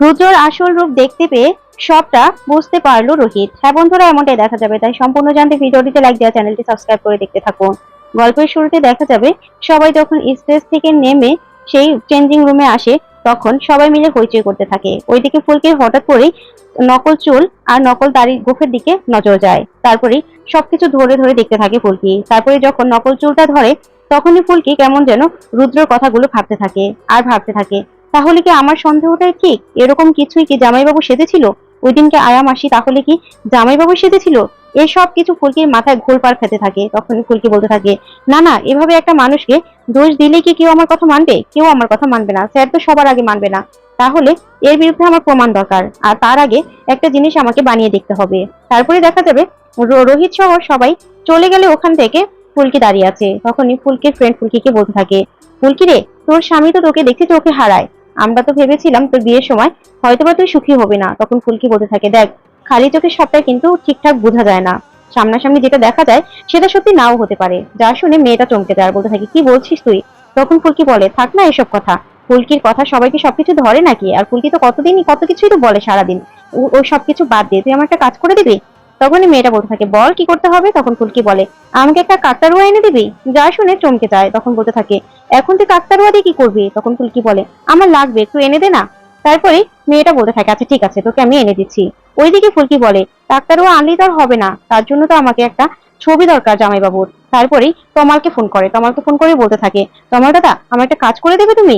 রুদ্রর আসল রূপ দেখতে পেয়ে সবটা বুঝতে পারল রোহিত। হ্যাঁ বন্ধুরা, এমনটাই দেখা যাবে। তাই সম্পূর্ণ জানতে ভিডিওটিতে লাইক দেওয়া চ্যানেলটি সাবস্ক্রাইব করে দেখতে থাকুন। গল্পের শুরুতে দেখা যাবে, সবাই যখন স্টেজ থেকে নেমে সেই চেঞ্জিং রুমে আসে, তখন সবাই মিলে হইচই করতে থাকে। ওইদিকে ফুলকে হঠাৎ করেই নকল চুল আর নকল দাড়ি গোফের দিকে নজর যায়। তারপরে সবকিছু ধরে ধরে দেখতে থাকে ফুলকি। তারপরে যখন নকল চুলটা ধরে, তখনই ফুলকি কেমন যেন রুদ্রর কথাগুলো ভাবতে থাকে, আর ভাবতে থাকে। তাহলে কি আমার সন্দেহটাই ঠিক? এরকম কিছুই কি জামাইবাবু সেজেছিল? ওই দিনকে আয়া মাসি তাহলে কি জামাইবাবু সেজেছিল? এসব কিছু ফুলকির মাথায় ঘোলপাড় খেতে থাকে, তখন ফুলকি বলতে থাকে, না না, এভাবে একটা মানুষকে দোষ দিলে কি কেউ আমার কথা মানবে? কেউ আমার কথা মানবে না, স্যার তো সবার আগে মানবে না। তাহলে এর বিরুদ্ধে আমার প্রমাণ দরকার, আর তার আগে একটা জিনিস আমাকে বানিয়ে দেখতে হবে। তারপরে দেখা যাবে রোহিত সহ সবাই চলে গেলে ওখান থেকে ফুলকি দাঁড়িয়ে আছে। তখনই ফুলকির ফ্রেন্ড ফুলকিকে বলতে থাকে, ফুলকি রে, তোর স্বামী তো তোকে দেখে চোখে হারায়। আমরা তো ভেবেছিলাম তোর বিয়ের সময় হয়তোবা তুই সুখী হবে না, তখন ফুলকি বলতে থাকে? দেখ, খালি চোখের সবটা কিন্তু ঠিকঠাক বোঝা যায় না। সামনাসামনি যেটা দেখা যায়, সেটা সত্যি নাও হতে পারে। যা শুনে মেয়েটা চমকে যায় বলতে থাকে, কি বলছিস তুই? তখন ফুলকি বলে, থাক না এসব কথা। ফুলকির কথা সবাইকে সবকিছু ধরে নাকি? আর ফুলকি তো কতদিনই কত কিছুই তো বলে সারাদিন। ও- সবকিছু বাদ দিয়ে তুই আমার একটা কাজ করে দিবি? তখনই মেয়েটা বলতে থাকে, বল কি করতে হবে? তখন ফুলকি বলে, আমাকে একটা কাকতারুয়া এনে দিবি? যা শুনে চমকে যায়, তখন বলতে থাকে, এখন তুই কাকতারুয়া দিয়ে কি করবি? তখন ফুলকি বলে, আমার লাগবে একটু এনে দে না। তারপরে মেয়েটা বলতে থাকে আচ্ছা ঠিক আছে, তোকে আমি এনে দিচ্ছি। ওইদিকে ফুলকি বলে ডাক্তারও আনলেই তো আর হবে না, তার জন্য তো আমাকে একটা ছবি দরকার জামাইবাবুর। তারপরেই তমালকে ফোন করে, তমালকে ফোন করে বলতে থাকে, তমাল দাদা আমার একটা কাজ করে দেবে তুমি?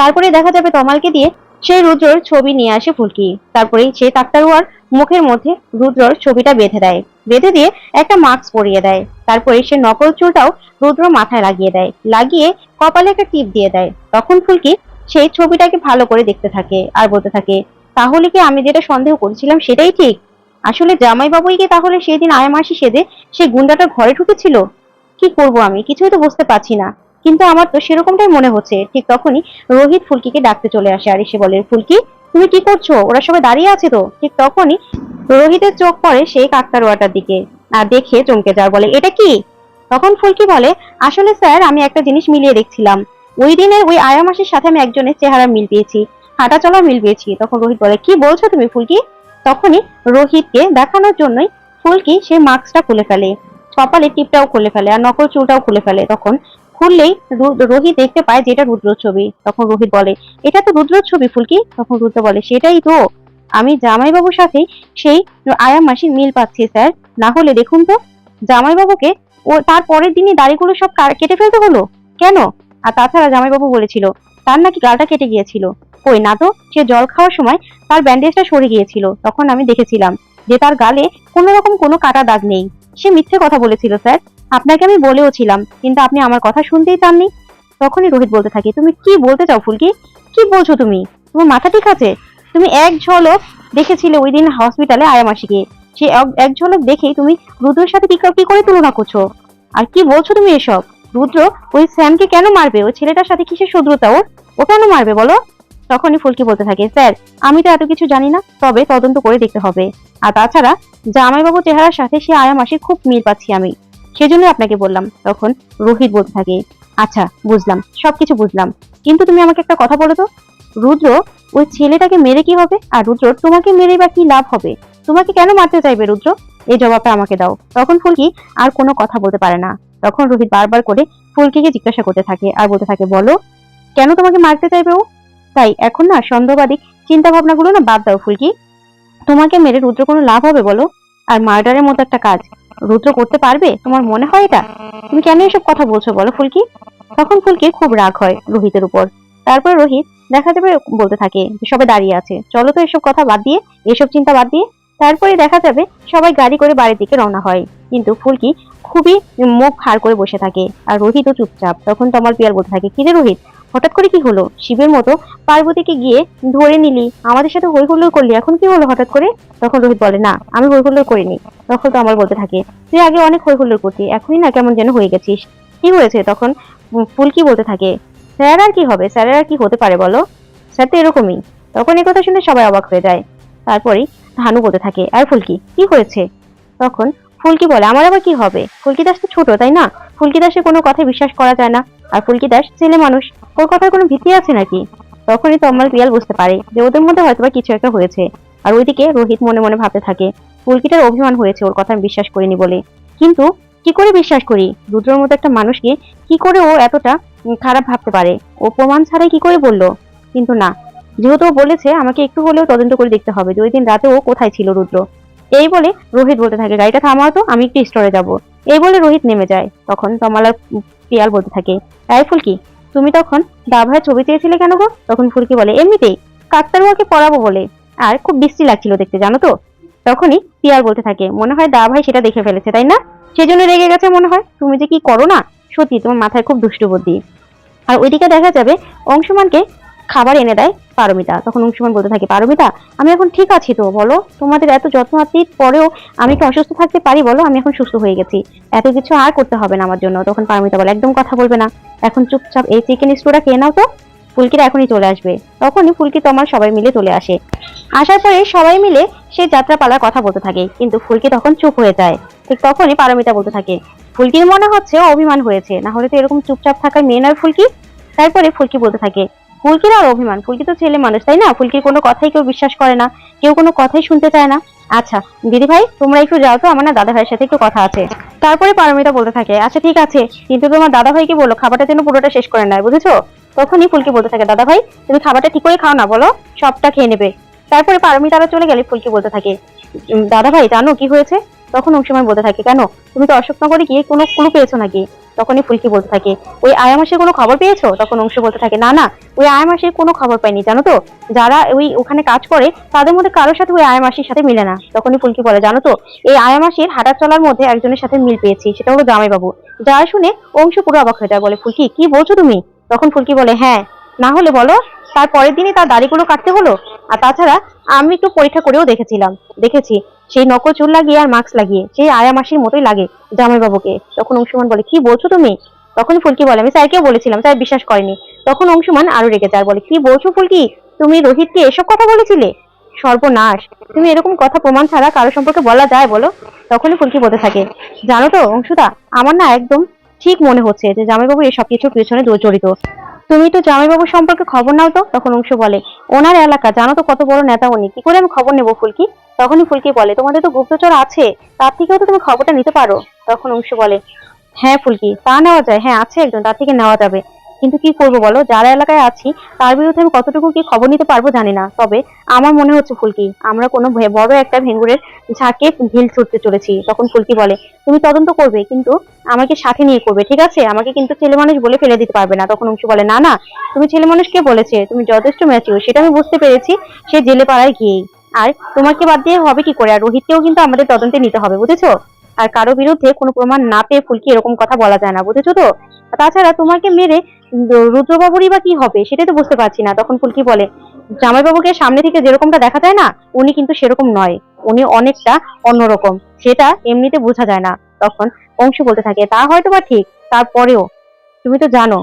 তারপরে দেখা যাবে তমালকে দিয়ে সেই রুদ্রর ছবি নিয়ে আসে ফুলকি তারপরে সে ডাক্তারুয়ার মুখের মধ্যে রুদ্রর ছবিটা বেঁধে দেয়। বেঁধে দিয়ে একটা মাস্ক পরিয়ে দেয়। তারপরে সে নকল চুলটাও রুদ্র মাথায় লাগিয়ে দেয়। লাগিয়ে কপালে একটা টিপ দিয়ে দেয়। তখন ফুলকি সেই ছবিটাকে ভালো করে দেখতে থাকে আর বলতে থাকে, তাহলে কি আমি যেটা সন্দেহ করেছিলাম সেটাই ঠিক? আসলে জামাইবাবুই কি তাহলে সেদিন আয়া মাসি সেজে সেই গুন্ডাটা ঘরে ঢুকেছিল? কি করব আমি? কিছুই তো বুঝতে পারছি না। কিন্তু আমার তো সেরকমটাই মনে হচ্ছে। ঠিক তখনই রোহিত ফুলকিকে ডাকতে চলে আসে আর এসে বলে, ফুলকি, তুমি কি করছ? ওরা সবাই দাঁড়িয়ে আছে তো? ঠিক তখনই রোহিতের চোখ পড়ে সেই কাকতারুয়াটার দিকে আর দেখে চমকে যায়, বলে, এটা কি? তখন ফুলকি বলে, আসলে স্যার, আমি একটা জিনিস মিলিয়ে দেখছিলাম। ওই দিনের ওই আয়া মাসের সাথে আমি একজনের চেহারা মিল পেয়েছি, হাঁটা চলার মিল পেয়েছি। তখন রোহিত বলে, কি বলছো তুমি ফুলকি? তখনই রোহিতকে দেখানোর জন্যই ফুলকি সে মাস্কটা খুলে ফেলে, কপালে টিপটাও খুলে ফেলে আর নকল চুলটাও খুলে ফেলে। তখন খুললেই রু- রোহিত দেখতে পায় যে এটা রুদ্র ছবি। তখন রোহিত বলে, এটা তো রুদ্র ছবি, ফুলকি? তখন রুদ্র বলে, সেটাই তো। আমি জামাইবাবুর সাথে সেই আয়া মাসির মিল পাচ্ছি, স্যার। না হলে দেখুন তো, জামাইবাবুকে ও তার পরের দিনই দাড়িগুলো সব কেটে ফেলতে হলো। কেন? আর তাছাড়া জামাইবাবু বলেছিল, তার নাকি গালটা কেটে গিয়েছিল। কই না তো, সে জল খাওয়ার সময় তার ব্যান্ডেজটা সরে গিয়েছিল। তখন আমি দেখেছিলাম যে তার গালে কোনো রকম কোনো কাটা দাগ নেই। সে মিথ্যে কথা বলেছিল, স্যার। আপনাকে আমি বলেও ছিলাম, কিন্তু আপনি আমার কথা শুনতেই চাননি। তখনই রোহিত বলতে থাকে, তুমি কি বলতে চাও ফুলকি? কি বলছো তুমি? তোমার মাথা ঠিক আছে? তুমি এক ঝলক দেখেছিলে ওই দিন হসপিটালে আয়ামাসিকে। সে এক- ঝলক দেখেই তুমি রুদ্রের সাথে কি কি করে তুলনা করছ? আর কি বলছো তুমি এসব? রুদ্র ওই স্যামকে কেন মারবে? ওই ছেলেটার সাথে কিসের শত্রুতা ওর? ও কেন মারবে বলো? তখনই ফুলকি বলতে থাকে, স্যার, আমি তো এত কিছু জানি না, তবে তদন্ত করে দেখতে হবে। আর তাছাড়া জামাইবাবু চেহারার সাথে সে আয়া মাসি খুব মিল পাচ্ছি আমি। সেজন্য আপনাকে বললাম, তখন রোহিত বলতে থাকে আচ্ছা বুঝলাম, সবকিছু বুঝলাম, কিন্তু তুমি আমাকে একটা কথা বলো তো। রুদ্র, ওই ছেলেটাকে মেরে কি হবে? আর রুদ্র, তোমাকে মেরে বা কি লাভ হবে? তোমাকে কেন মারতে চাইবে রুদ্র? এই জবাবটা আমাকে দাও। তখন ফুলকি আর কোনো কথা বলতে পারে না। তখন রোহিত বারবার করে ফুলকিকে জিজ্ঞাসা করতে থাকে আর বলতে থাকে, বলো, কেন তোমাকে মারতে চাইবে ও? তাই এখন না সন্দেহবাদী চিন্তা ভাবনাগুলো না বাদ দাও ফুলকি। তোমাকে মেরে রুদ্র কোনো লাভ হবে বলো? আর মার্ডারের মতো একটা কাজ। রুদ্র করতে পারবে? তোমার মনে হয় এটা? তুমি কেন এসব কথা বলছো বলো ফুলকি? তখন ফুলকি খুব রাগ হয় রোহিতের উপর। তারপর রোহিত দেখা যাবে বলতে থাকে সবাই দাঁড়িয়ে আছে। চলো তো এসব কথা বাদ দিয়ে, এসব চিন্তা বাদ দিয়ে, তারপরে দেখা যাবে সবাই গাড়ি করে বাড়ির দিকে রওনা হয়। কিন্তু ফুলকি খুবই মুখ ভার করে বসে থাকে। আর রোহিতও চুপচাপ। তখন তোমার পিয়ার বলতে থাকে, কিরে রোহিত হঠাৎ করে কি হলো? শিবের মতো পার্বতীকে গিয়ে ধরে নিলি, আমাদের সাথে হই হুল্লোড় করলি, এখন কি হলো হঠাৎ করে? তখন রোহিত বলে, না, আমি হই হুল্লোড় করিনি। তখন তো আমার বলতে থাকে, তুই আগে অনেক হই হুল্লোড় করতি, এখনই না কেমন যেন হয়ে গেছিস। কি হয়েছে? তখন ফুলকি বলতে থাকে, স্যার আর কি হবে? স্যারের আর কি হতে পারে বলো? স্যার তো এরকমই। তখন এই কথা শুনে সবাই অবাক হয়ে যায়। তারপরেই ধানু বলতে থাকে, আর ফুলকি কি হয়েছে? তখন ফুলকি বলে, আমার আবার কি হবে? ফুলকি দাস তো ছোট, তাই না? ফুলকি দাসের কোনো কথায় বিশ্বাস করা যায় না। আর ফুলকি দাস ছেলে মানুষ, ওর কথার কোনো ভিত্তি আছে নাকি? তখনই তমাল পিয়াল বুঝতে পারে যে ওদের মধ্যে হয়তো কিছু একটা হয়েছে। আর ওইদিকে রোহিত মনে মনে ভাবতে থাকে, ফুলকিটার অভিমান হয়েছে ওর কথা বিশ্বাস করিনি বলে। কিন্তু কি করে বিশ্বাস করি? রুদ্রর মতো একটা মানুষকে কি করে ও এতটা খারাপ ভাবতে পারে? ও প্রমাণ ছাড়াই কি করে বলল? কিন্তু না, যেহেতু ও বলেছে, আমাকে একটু হলেও তদন্ত করে দেখতে হবে যে ওই দিন রাতে ও কোথায় ছিল রুদ্র। এই বলে রোহিত বলতে থাকে, গাড়িটা থামাও তো, আমি একটু স্টোরে যাব। এই বলে রোহিত নেমে যায়। তখন তমালার পিয়াল বলতে থাকে, এই ফুলকি, তুমি তখন দাভায় ছবি চেয়েছিলে কেন গো? তখন ফুলকি বলে, এমনিতেই কাকতারুয়াকে পড়াবো বলে। আর খুব বৃষ্টি লাগছিল দেখতে, জানো তো? তখনই পিয়াল বলতে থাকে, মনে হয় দা ভাই সেটা দেখে ফেলেছে, তাই না? সেজন্য রেগে গেছে মনে হয়। তুমি যে কি করো না? সত্যি, তোমার মাথায় খুব দুষ্টু বুদ্ধি। আর ওইদিকে দেখা যাবে, অংশমানকে খাবার এনে দেয় পারমিতা। তখন অংশমান বলতে থাকে, পারমিতা, আমি এখন ঠিক আছি তো, বলো? তোমাদের এত যত্ন আত্মীর পরেও আমি কি অসুস্থ থাকতে পারি, বলো? আমি এখন সুস্থ হয়ে গেছি। এত কিছু আর করতে হবে না আমার জন্য। তখন পারমিতা বলে, একদম কথা বলবে না। এখন চুপচাপ এই চিকেন স্টোটা খেয়ে নাও তো। ফুলকিরা এখনই চলে আসবে। তখনই ফুলকি তোমার সবাই মিলে চলে আসে। আসার পরে সবাই মিলে সেই যাত্রাপালার কথা বলতে থাকে, কিন্তু ফুলকি তখন চুপ হয়ে যায়। ঠিক তখনই পারমিতা বলতে থাকে, ফুলকির মনে হচ্ছে অভিমান হয়েছে, না হলে তো এরকম চুপচাপ থাকার মেয়ে নয় ফুলকি? তারপরে ফুলকি বলতে থাকে ফুলকির আর অভিমান। ফুলকি তো ছেলে মানুষ, তাই না? ফুলকির কোনো কথাই কেউ বিশ্বাস করে না, কেউ কোনো কথাই শুনতে চায় না। আচ্ছা দিদি ভাই তোমরা একটু যাও তো, আমার না দাদা ভাইয়ের সাথে একটু কথা আছে। তারপরে পারমিতা বলতে থাকে আচ্ছা ঠিক আছে, কিন্তু তোমার দাদা ভাইকে বলো, খাবারটা যেন পুরোটা শেষ করে নেয়, বুঝেছ? তখনই ফুলকি বলতে থাকে দাদা ভাই তুমি খাবারটা ঠিক করে খাও না, বলো, সবটা খেয়ে নেবে। তারপরে পারমিতারা চলে গেলে ফুলকি বলতে থাকে দাদা ভাই জানো কি হয়েছে? তখন অংশমান বলতে থাকে, কেন? তুমি তো অশোকনগরে গিয়ে কোনো ক্লু পেয়েছ নাকি? তখনই ফুলকি বলতে থাকে, ওই আয়া মাসের কোনো খবর পেয়েছ? তখন অংশ বলতে থাকে, না না, ওই আয়া মাসের কোনো খবর পাইনি, জানো তো? যারা ওই ওখানে কাজ করে, তাদের মধ্যে কারোর সাথে ওই আয়া মাসির সাথে মিলে না। তখনই ফুলকি বলে, জানো তো, এই আয়া মাসির হাঁটা চলার মধ্যে একজনের সাথে মিল পেয়েছি, সেটা হলো জামাইবাবু। যা শুনে অংশ পুরো অবাক হয়ে যায়, বলে, ফুলকি, কি বলছো তুমি? তখন ফুলকি বলে হ্যাঁ না হলে বলো, তার পরের দিনই তার দাড়িগুলো কাটতে হলো? আর তাছাড়া আমি একটু পরীক্ষা করেও দেখেছিলাম। দেখেছি, সেই নকল চুল লাগিয়ে আর মাস্ক লাগিয়ে, সেই আয়া মাসির মতোই লাগে জামাইবাবুকে। তখন অংশুমান বলে, কি বলছো তুমি? তখন ফুলকি বলে, আমি স্যারকেও বলেছিলাম, স্যার বিশ্বাস করেনি। তখন অংশুমান আরও রেগে যায়, বলে, কি বলছো ফুলকি? তুমি রোহিতকে এসব কথা বলেছিলে? সর্বনাশ, তুমি এরকম কথা প্রমাণ ছাড়া কারও সম্পর্কে বলা যায় বলো? তখনই ফুলকি বলতে থাকে, জানো তো অংশুদা, আমার না একদম ঠিক মনে হচ্ছে যে জামাইবাবু এই সবকিছুর পিছনে জড়িত। তুমি তো জামাইবাবু সম্পর্কে খবর নাও তো, তখন অংশ বলে, ওনার এলাকা, জানো তো কত বড় নেতা উনি, কি করে আমি খবর নেব ফুলকি? তখনই ফুলকি বলে, তোমাদের তো গুপ্তচর আছে, তার থেকেও তো তুমি খবরটা নিতে পারো। তখন অংশ বলে হ্যাঁ ফুলকি, তা নেওয়া যায় হ্যাঁ আছে একজন, তার থেকে নেওয়া যাবে। কিন্তু কি করব বলো? যারা এলাকায় আছি, তার বিরুদ্ধে আমি কতটুকু কি খবর নিতে পারব জানি না। তবে আমার মনে হচ্ছে ফুলকি, আমরা কোনো বড় একটা ভেঙ্গুরের ঝাঁকে ঢিল ছুটতে চলেছি, তখন ফুলকি বলে, তুমি তদন্ত করবে, কিন্তু আমাকে সাথে নিয়ে করবে, ঠিক আছে? আমাকে কিন্তু ছেলে মানুষ বলে ফেলে দিতে পারবে না। তখন অংশু বলে, না না, তুমি ছেলে মানুষ কে বলেছে, তুমি যথেষ্ট ম্যাচিওর, সেটা আমি বুঝতে পেরেছি, সে জেলে পাড়ায় গিয়েই। আর তোমাকে বাদ দিয়ে হবে কি করে? আর রোহিতকেও কিন্তু আমাদের তদন্তে নিতে হবে, বুঝেছ? আর কারও বিরুদ্ধে কোনো প্রমাণ না পেয়ে ফুলকি এরকম কথা বলা যায় না, বুঝেছ তো? তাছাড়া তোমাকে মেরে রুদ্রবাবুরই বা কি হবে সেটাই তো বুঝতে পারছি না, তখন ফুলকি বলে, জামাইবাবুকে সামনে থেকে যেরকমটা দেখা যায় না, উনি কিন্তু সেরকম নয়, উনি অনেকটা অন্যরকম, সেটা এমনিতে বোঝা যায় না, তখন অংশু বলতে থাকে, তা হয়তো বা ঠিক, তারপরেও তুমি তো জানো,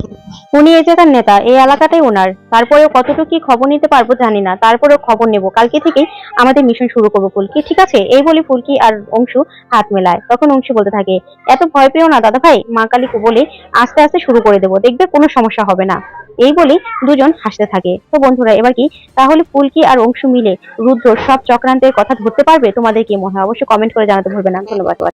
উনি এই জায়গার নেতা, এই এলাকাটাই ওনার। তারপরেও কতটুকু কি খবর নিতে পারব জানি না, তারপরেও খবর নেব। কালকে থেকেই আমাদের মিশন শুরু করব ফুলকি, ঠিক আছে? এই বলে ফুলকি আর অংশু হাত মেলায়। তখন অংশু বলতে থাকে, এত ভয় পেও না দাদা ভাই, মা কালীকে বলে আস্তে আস্তে শুরু করে দেবো, দেখবে কোনো সমস্যা হবে না। এই বলে দুজন হাসতে থাকে। তো বন্ধুরা, এবার কি? তাহলে ফুলকি আর অংশু মিলে রুদ্র সব চক্রান্তের কথা ধরতে পারবে? তোমাদের কি মনে হয়? অবশ্যই কমেন্ট করে জানাতে ভুলবে না। ধন্যবাদ।